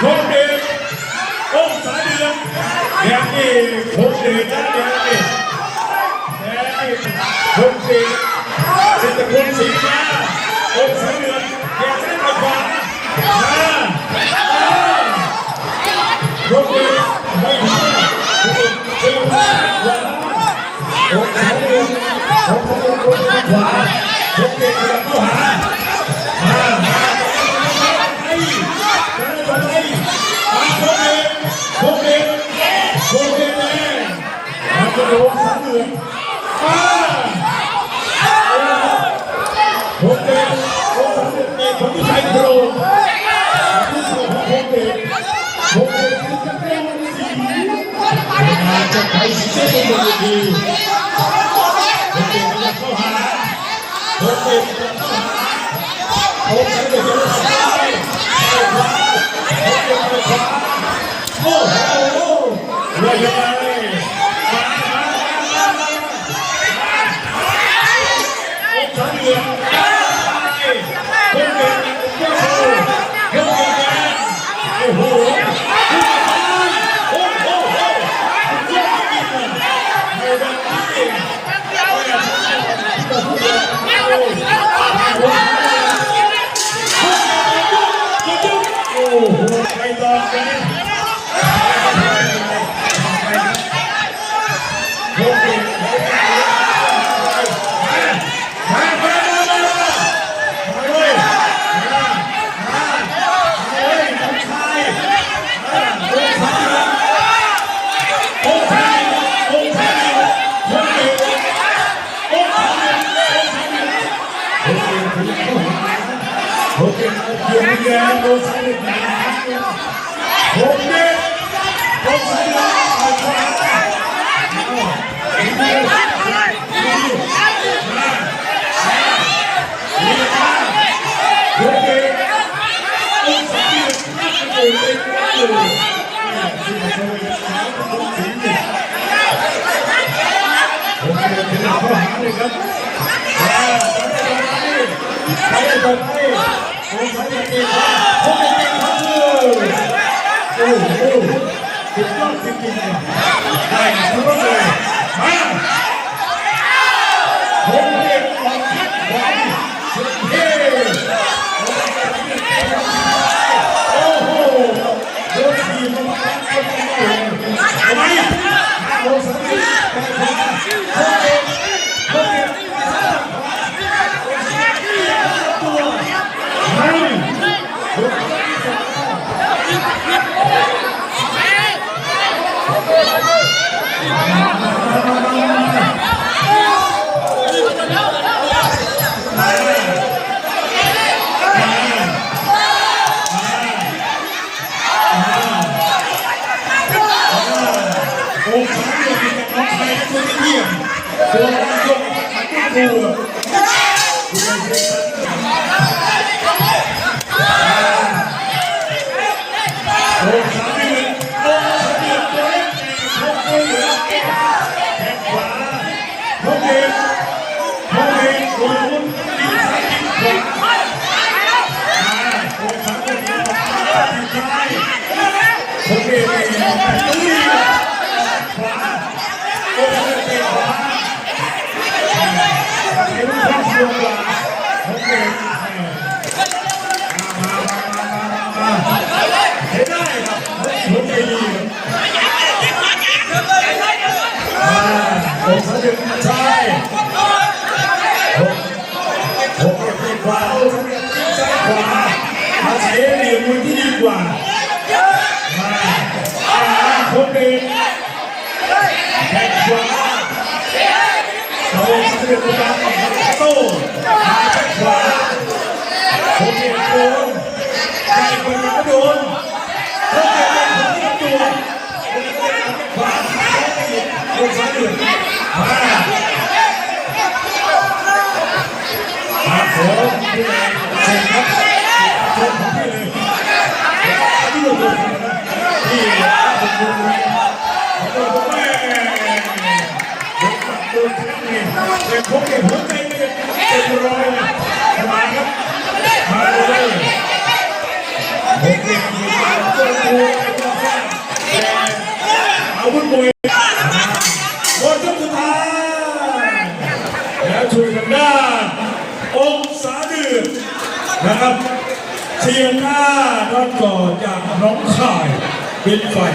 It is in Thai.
คงเดชองศาเดือนแดงนี่คงเดชนะแดงนี่แดงนี่คงเดชเป็นตะกุนสีฟ้าองศาเดือนแดงซ้ายกับขวามาคงเดชไม่พลาดคงเดชองศาเดือนคงเดชขวาคงเดชขยับเข้าหา ระโดดสามเหลืองมาโคเดโคสามเหลืองเองของผู้ชายโครผู้ชายของโคเดโคเดคือจะเป็นวันที่สี่มาจะไปเส้นบนเวทีโคเดจะเข้าหาโคเดจะเข้าหาโคเดจะเข้าหา โอ้โหเลยยังไงมามามามาโอ้สามเหลี่ยมไปคนเก่งเจ้าโซ่เจ้าเก่งโอ้โหโอ้โหโอ้โหเจ้าจริงๆไม่ได้จริงโอ้โหไปต่อกัน โคเดมามามามามาเลยมามาเลยน้องชายมาองศาองศาองศาโคเดองศาโคเดโคเดโคเดโคเดเพียงเดียวองศาเดียวโคเดองศาเดียว โอเคองศาเดียวน่าจะโดนไปเลยที่มาโชว์สาวคนสีเนี่ยโอเคเป็นข้อหาเลยครับไปต่อไปองศาเดียวเองครับพวกเองครับเลยโอ้โห สุดยอดจริงๆเนี่ยได้ทุกคนเลยมาผมเองออกทักบอลสุดเท่ โอ้โหโดนทีมมาเอาไปเลยทำไมโดนสติแต่ขวาโคเกโคเกตัวไม่โดน องศาเดียวกันกับน้องชายตัวเทียมตัวยกขันตั มาโคเดแข่งขวาโอ้สะดึกตามกับโต้มาแข้งขวาโอเคโดนใครคนก็โดนโอเคเป็นคนที่โดนขวาโอ้สะดึกมามาผม เป็บหัวใจเยเป็นรอยมาครับมาเลยกตัวตัอาวุธมวยหมดยกสุดท้ายช่วยทาดาองศาดื่มนะครับเชียงหน้าด้านก่อจากน้องข่ายเป็นฝ่าย